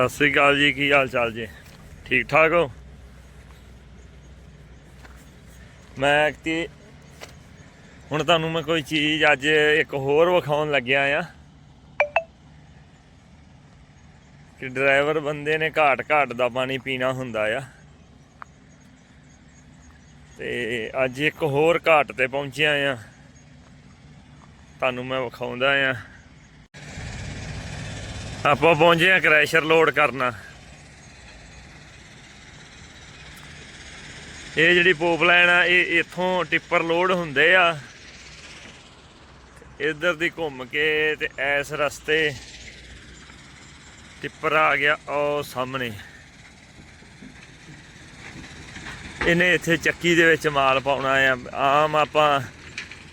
ਸਤਿ ਸ੍ਰੀ ਅਕਾਲ ਜੀ, ਕੀ ਹਾਲ ਚਾਲ ਜੀ? ਠੀਕ ਠਾਕ ਹੋ? ਮੈਂ ਕਿ ਹੁਣ ਤੁਹਾਨੂੰ ਮੈਂ ਕੋਈ ਚੀਜ਼ ਅੱਜ ਇੱਕ ਹੋਰ ਵਿਖਾਉਣ ਲੱਗਿਆ ਆ। ਕਿ ਡਰਾਈਵਰ ਬੰਦੇ ਨੇ ਘਾਟ ਘਾਟ ਦਾ ਪਾਣੀ ਪੀਣਾ ਹੁੰਦਾ ਆ। ਤੇ ਅੱਜ ਇੱਕ ਹੋਰ ਘਾਟ ਤੇ ਪਹੁੰਚਿਆ ਆ। ਤੁਹਾਨੂੰ ਮੈਂ ਵਿਖਾਉਂਦਾ ਆ। ਆਪਾਂ ਪਹੁੰਚੇ ਆ ਕ੍ਰੈਸ਼ਰ ਲੋਡ ਕਰਨਾ। ਇਹ ਜਿਹੜੀ ਪੋਪਲਾਈਨ ਆ, ਇਹ ਇੱਥੋਂ ਟਿੱਪਰ ਲੋਡ ਹੁੰਦੇ ਆ। ਇੱਧਰ ਦੀ ਘੁੰਮ ਕੇ ਤੇ ਐਸ ਰਸਤੇ ਟਿੱਪਰ ਆ ਗਿਆ ਉਹ ਸਾਹਮਣੇ। ਇਹਨੇ ਇੱਥੇ ਚੱਕੀ ਦੇ ਵਿੱਚ ਮਾਲ ਪਾਉਣਾ ਆ। ਆਮ ਆਪਾਂ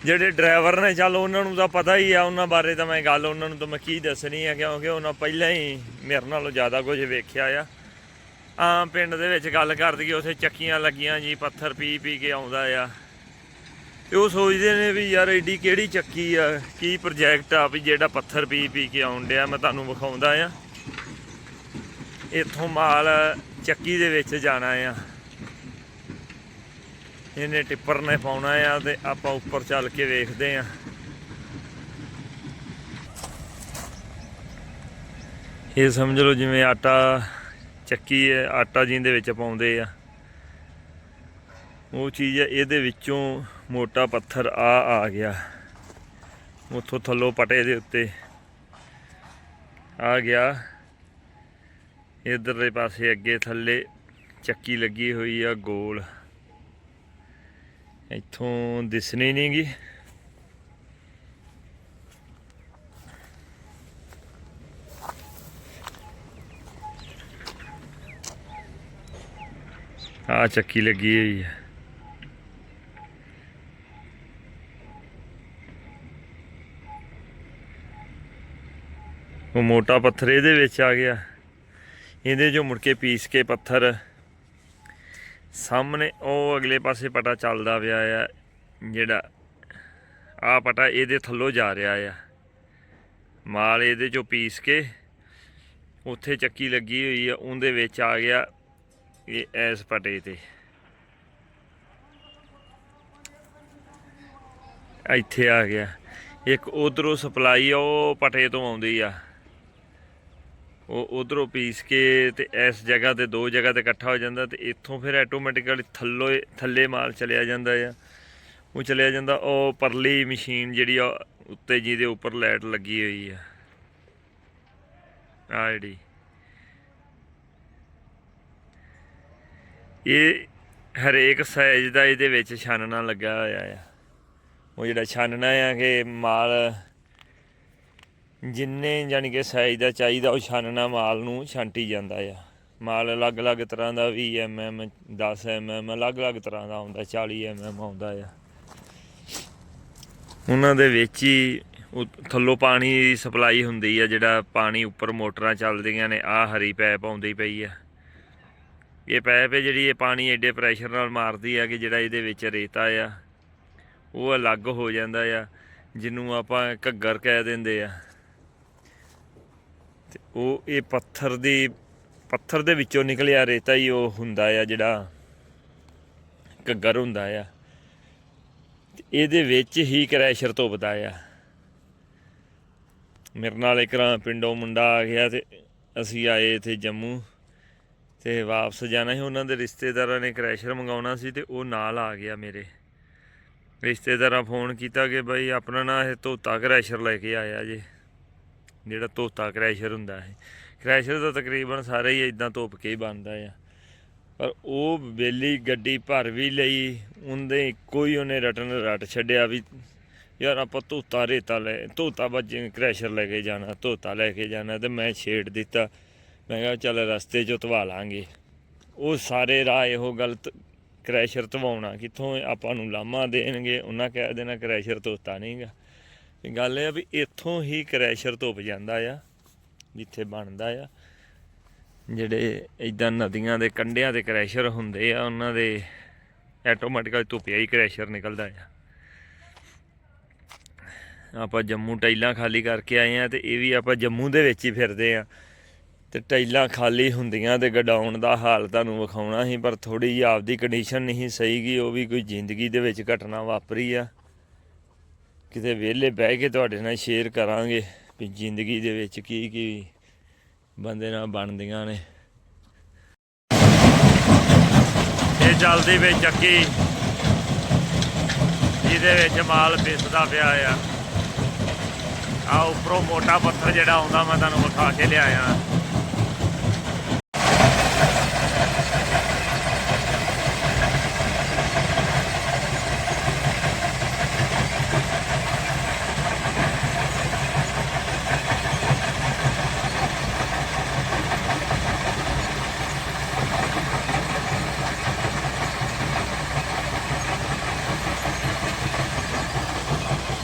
ਜਿਹੜੇ ਡਰਾਈਵਰ ਨੇ, ਚੱਲ ਉਹਨਾਂ ਨੂੰ ਤਾਂ ਪਤਾ ਹੀ ਆ ਉਹਨਾਂ ਬਾਰੇ ਤਾਂ ਮੈਂ ਗੱਲ, ਉਹਨਾਂ ਨੂੰ ਤਾਂ ਮੈਂ ਕੀ ਦੱਸਣੀ ਆ, ਕਿਉਂਕਿ ਉਹਨਾਂ ਪਹਿਲਾਂ ਹੀ ਮੇਰੇ ਨਾਲੋਂ ਜ਼ਿਆਦਾ ਕੁਝ ਵੇਖਿਆ ਆ। ਆਮ ਪਿੰਡ ਦੇ ਵਿੱਚ ਗੱਲ ਕਰਦੀ ਉਥੇ ਚੱਕੀਆਂ ਲੱਗੀਆਂ ਜੀ, ਪੱਥਰ ਪੀ ਪੀ ਕੇ ਆਉਂਦਾ ਆ। ਤੇ ਉਹ ਸੋਚਦੇ ਨੇ ਵੀ ਯਾਰ ਐਡੀ ਕਿਹੜੀ ਚੱਕੀ ਆ, ਕੀ ਪ੍ਰੋਜੈਕਟ ਆ ਵੀ ਜਿਹੜਾ ਪੱਥਰ ਪੀ ਪੀ ਕੇ ਆਉਣ ਡਿਆ, ਮੈਂ ਤੁਹਾਨੂੰ ਵਿਖਾਉਂਦਾ ਆ। ਇੱਥੋਂ ਮਾਲ ਚੱਕੀ ਦੇ ਵਿੱਚ ਜਾਣਾ ਆ। ਇਹਨੇ ਟਿੱਪਰ ਨੇ ਪਾਉਣਾ ਆ ਤੇ ਆਪਾਂ ਉੱਪਰ ਚੱਲ ਕੇ ਵੇਖਦੇ ਆ। ਇਹ ਸਮਝ ਲਓ ਜਿਵੇਂ ਆਟਾ ਚੱਕੀ ਹੈ, ਆਟਾ ਜਿੰਦੇ ਵਿੱਚ ਪਾਉਂਦੇ ਆ। ਉਹ ਚੀਜ਼ ਹੈ ਇਹਦੇ ਵਿੱਚੋਂ ਮੋਟਾ ਪੱਥਰ ਆ ਆ ਗਿਆ। ਉੱਥੋਂ ਥੱਲੋਂ ਪਟੇ ਦੇ ਉੱਤੇ ਆ ਗਿਆ। ਇਧਰਲੇ ਪਾਸੇ ਅੱਗੇ ਥੱਲੇ ਚੱਕੀ ਲੱਗੀ ਹੋਈ ਆ, ਗੋਲ। ਇੱਥੋਂ ਦਿਸਣੀ ਨਹੀਂਗੀ ਆ ਚੱਕੀ ਲੱਗੀ ਹੋਈ ਹੈ ਉਹ ਮੋਟਾ ਪੱਥਰ ਇਹਦੇ ਵਿੱਚ ਆ ਗਿਆ। ਇਹਦੇ ਜੋ ਮੁੜ ਕੇ ਪੀਸ ਕੇ ਪੱਥਰ ਸਾਹਮਣੇ ਉਹ ਅਗਲੇ ਪਾਸੇ ਪਟਾ ਚੱਲਦਾ ਪਿਆ ਆ, ਜਿਹੜਾ ਆ ਪਟਾ ਇਹਦੇ ਥੱਲੋਂ ਜਾ ਰਿਹਾ ਆ। ਮਾਲ ਇਹਦੇ ਚੋਂ ਪੀਸ ਕੇ ਉੱਥੇ ਚੱਕੀ ਲੱਗੀ ਹੋਈ ਆ, ਉਹਦੇ ਵਿੱਚ ਆ ਗਿਆ ਇਹ ਐਸ ਪਟੇ ਤੇ। ਇੱਥੇ ਆ ਗਿਆ। ਇੱਕ ਉਧਰੋਂ ਸਪਲਾਈ ਉਹ ਪਟੇ ਤੋਂ ਆਉਂਦੀ ਆ। ਉਹ ਉਧਰੋਂ ਪੀਸ ਕੇ ਤੇ ਇਸ ਜਗ੍ਹਾ ਤੇ ਦੋ ਜਗ੍ਹਾ ਤੇ ਇਕੱਠਾ ਹੋ ਜਾਂਦਾ ਤੇ ਇੱਥੋਂ ਫਿਰ ਆਟੋਮੈਟਿਕਲੀ ਥੱਲੋਂ ਥੱਲੇ ਮਾਲ ਚਲਿਆ ਜਾਂਦਾ ਆ। ਉਹ ਚਲਿਆ ਜਾਂਦਾ, ਉਹ ਪਰਲੀ ਮਸ਼ੀਨ ਜਿਹੜੀ ਆ, ਉੱਤੇ ਜਿਹਦੇ ਉੱਪਰ ਲਾਈਟ ਲੱਗੀ ਹੋਈ ਆ। ਆ ਜਿਹੜੀ। ਇਹ ਹਰੇਕ ਸਾਈਜ਼ ਦਾ ਇਹਦੇ ਵਿੱਚ ਛਾਨਣਾ ਲੱਗਾ ਹੋਇਆ ਆ। ਉਹ ਜਿਹੜਾ ਛਾਨਣਾ ਆ ਕਿ ਮਾਲ ਜਿੰਨੇ ਯਾਨੀ ਕਿ ਸਾਈਜ਼ ਦਾ ਚਾਹੀਦਾ, ਉਹ ਛਾਨਣਾ ਮਾਲ ਨੂੰ ਛਾਂਟੀ ਜਾਂਦਾ ਆ। ਮਾਲ ਅਲੱਗ-ਅਲੱਗ ਤਰ੍ਹਾਂ ਦਾ 20 mm 10 mm ਅਲੱਗ-ਅਲੱਗ ਤਰ੍ਹਾਂ ਦਾ ਆਉਂਦਾ 40 mm ਆਉਂਦਾ ਆ। ਉਹਨਾਂ ਦੇ ਵਿੱਚ ਹੀ ਉਹ ਥੱਲੋਂ ਪਾਣੀ ਦੀ ਸਪਲਾਈ ਹੁੰਦੀ ਆ, ਜਿਹੜਾ ਪਾਣੀ ਉੱਪਰ ਮੋਟਰਾਂ ਚੱਲਦੀਆਂ ਨੇ ਆ ਹਰੀ ਪੈਪ ਆਉਂਦੀ ਪਈ ਆ। ਇਹ ਪੈਪ ਹੈ ਜਿਹੜੀ ਇਹ ਪਾਣੀ ਐਡੇ ਪ੍ਰੈਸ਼ਰ ਨਾਲ ਮਾਰਦੀ ਆ ਕਿ ਜਿਹੜਾ ਇਹਦੇ ਵਿੱਚ ਰੇਤਾ ਆ, ਉਹ ਅਲੱਗ ਹੋ ਜਾਂਦਾ ਆ, ਜਿਹਨੂੰ ਆਪਾਂ ਘੱਗਰ ਕਹਿ ਦਿੰਦੇ ਆ। ਤੇ ਉਹ ਇਹ ਪੱਥਰ ਦੀ, ਪੱਥਰ ਦੇ ਵਿੱਚੋਂ ਨਿਕਲਿਆ ਰੇਤਾ ਹੀ ਉਹ ਹੁੰਦਾ ਆ ਜਿਹੜਾ ਘੱਗਰ ਹੁੰਦਾ ਆ। ਤੇ ਇਹਦੇ ਵਿੱਚ ਹੀ ਕ੍ਰੈਸ਼ਰ ਧੁੱਪਦਾ ਆ। ਮੇਰੇ ਨਾਲ ਇੱਕ ਰਾਂ ਪਿੰਡੋਂ ਮੁੰਡਾ ਆ ਗਿਆ ਤੇ ਅਸੀਂ ਆਏ ਇੱਥੇ ਜੰਮੂ ਤੇ ਵਾਪਸ ਜਾਣਾ ਸੀ। ਉਹਨਾਂ ਦੇ ਰਿਸ਼ਤੇਦਾਰਾਂ ਨੇ ਕ੍ਰੈਸ਼ਰ ਮੰਗਾਉਣਾ ਸੀ ਤੇ ਉਹ ਨਾਲ ਆ ਗਿਆ ਮੇਰੇ। ਰਿਸ਼ਤੇਦਾਰਾਂ ਫੋਨ ਕੀਤਾ ਕਿ ਬਾਈ ਆਪਣਾ ਨਾ ਇਹ ਧੋਤਾ ਕ੍ਰੈਸ਼ਰ ਲੈ ਕੇ ਆਇਆ ਜੇ। ਜਿਹੜਾ ਧੋਤਾ ਕ੍ਰੈਸ਼ਰ ਹੁੰਦਾ ਹੈ ਕ੍ਰੈਸ਼ਰ ਤਾਂ ਤਕਰੀਬਨ ਸਾਰੇ ਹੀ ਇਦਾਂ ਧੋਪ ਕੇ ਹੀ ਬਣਦਾ ਆ। ਪਰ ਉਹ ਬੇਲੀ ਗੱਡੀ ਭਰ ਵੀ ਲਈ, ਉਹਦੇ ਇੱਕੋ ਹੀ ਉਹਨੇ ਰਟਨ ਰਟ ਛੱਡਿਆ ਵੀ, ਯਾਰ ਆਪਾਂ ਧੋਤਾ ਰੇਤਾ ਲੈ, ਧੋਤਾ ਬੱਜੇ ਕ੍ਰੈਸ਼ਰ ਲੈ ਕੇ ਜਾਣਾ, ਧੋਤਾ ਲੈ ਕੇ ਜਾਣਾ ਤੇ ਮੈਂ ਛੇੜ ਦਿੱਤਾ। ਮੈਂ ਕਿਹਾ ਚੱਲ ਰਸਤੇ 'ਚ ਧਵਾ ਲਾਂਗੇ। ਉਹ ਸਾਰੇ ਰਾਹ ਇਹੋ ਗਲਤ ਕ੍ਰੈਸ਼ਰ ਧਵਾਉਣਾ, ਕਿੱਥੋਂ ਆਪਾਂ ਨੂੰ ਲਾਮਾ ਦੇਣਗੇ, ਉਹਨਾਂ ਕਹਿ ਦੇਣਾ ਕ੍ਰੈਸ਼ਰ ਧੋਤਾ ਨਹੀਂਗਾ ਤੇ ਗੱਲ ਇਹ ਆ ਵੀ ਇੱਥੋਂ ਹੀ ਕ੍ਰੈਸ਼ਰ ਧੁੱਪ ਜਾਂਦਾ ਆ, ਜਿੱਥੇ ਬਣਦਾ ਆ। ਜਿਹੜੇ ਇਦਾਂ ਨਦੀਆਂ ਦੇ ਕੰਢਿਆਂ ਤੇ ਕ੍ਰੈਸ਼ਰ ਹੁੰਦੇ ਆ, ਉਹਨਾਂ ਦੇ ਆਟੋਮੈਟਿਕਲੀ ਧੁੱਪਿਆ ਹੀ ਕ੍ਰੈਸ਼ਰ ਨਿਕਲਦਾ ਆ। ਆਪਾਂ ਜੰਮੂ ਟਾਈਲਾਂ ਖਾਲੀ ਕਰਕੇ ਆਏ ਆ ਤੇ ਇਹ ਵੀ ਆਪਾਂ ਜੰਮੂ ਦੇ ਵਿੱਚ ਹੀ ਫਿਰਦੇ ਆ। ਤੇ ਟਾਈਲਾਂ ਖਾਲੀ ਹੁੰਦੀਆਂ ਤੇ ਗਡਾਉਣ ਦਾ ਹਾਲ ਤੁਹਾਨੂੰ ਵਿਖਾਉਣਾ ਸੀ, ਪਰ ਥੋੜੀ ਜਿਹੀ ਆਪਦੀ ਕੰਡੀਸ਼ਨ ਨਹੀਂ ਸਹੀ ਗਈ ਉਹ ਵੀ ਕੋਈ ਜ਼ਿੰਦਗੀ ਦੇ ਵਿੱਚ ਘਟਨਾ ਵਾਪਰੀ ਆ। ਕਿਤੇ ਵਿਹਲੇ ਬਹਿ ਕੇ ਤੁਹਾਡੇ ਨਾਲ ਸ਼ੇਅਰ ਕਰਾਂਗੇ ਵੀ ਜ਼ਿੰਦਗੀ ਦੇ ਵਿੱਚ ਕੀ ਕੀ ਬੰਦੇ ਨਾਲ ਬਣਦੀਆਂ ਨੇ। ਇਹ ਚੱਲਦੀ ਵੇ ਚੱਕੀ ਜਿਹਦੇ ਵਿੱਚ ਮਾਲ ਪਿਸਦਾ ਪਿਆ ਆ। ਆ ਉੱਪਰੋਂ ਮੋਟਾ ਪੱਥਰ ਜਿਹੜਾ ਆਉਂਦਾ, ਮੈਂ ਤੁਹਾਨੂੰ ਵਿਖਾ ਕੇ ਲਿਆਇਆ।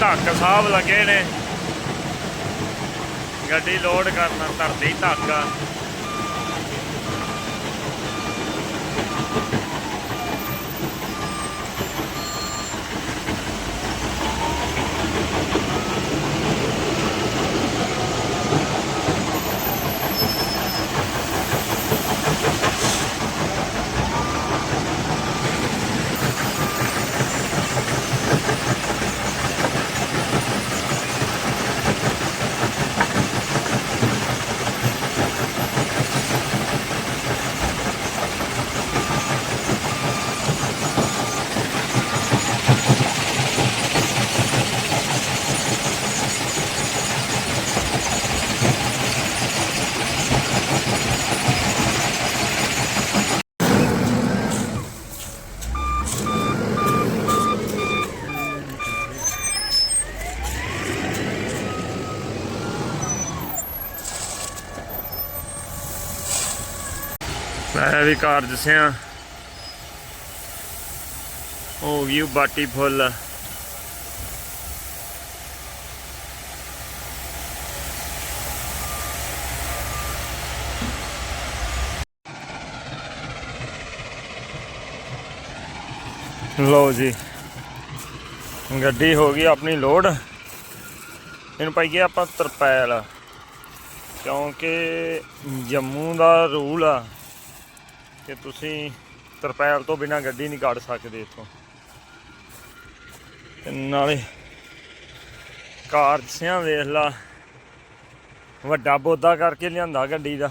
ਧੱਕ ਸਾਹਿਬ ਲੱਗੇ ਨੇ। ਗੱਡੀ ਲੋਡ ਕਰਨ ਧਰਤੀ ਧੱਕ। ਆ। ਵੀ ਕਾਰ ਦਸਿਆ ਹੋ ਗਈ ਬਾਟੀ ਫੁੱਲ। ਲਓ ਜੀ, ਗੱਡੀ ਹੋ ਗਈ ਆਪਣੀ ਲੋਡ। ਇਹਨੂੰ ਪਾਈਏ ਆਪਾਂ ਤਰਪੈਲ। ਕਿਉਂਕਿ ਜੰਮੂ ਦਾ ਰੂਲ ਆ। ਕਿ ਤੁਸੀਂ ਤਰਪੈਲ ਤੋਂ ਬਿਨਾ ਗੱਡੀ ਨਹੀਂ ਕੱਢ ਸਕਦੇ ਇੱਥੋਂ। ਤੇ ਨਾਲੇ ਕਾਰ ਸਿਆਂ ਵੇਖ ਲਾ, ਵੱਡਾ ਬੋਦਾ ਕਰਕੇ ਲਿਆਂਦਾ ਗੱਡੀ ਦਾ।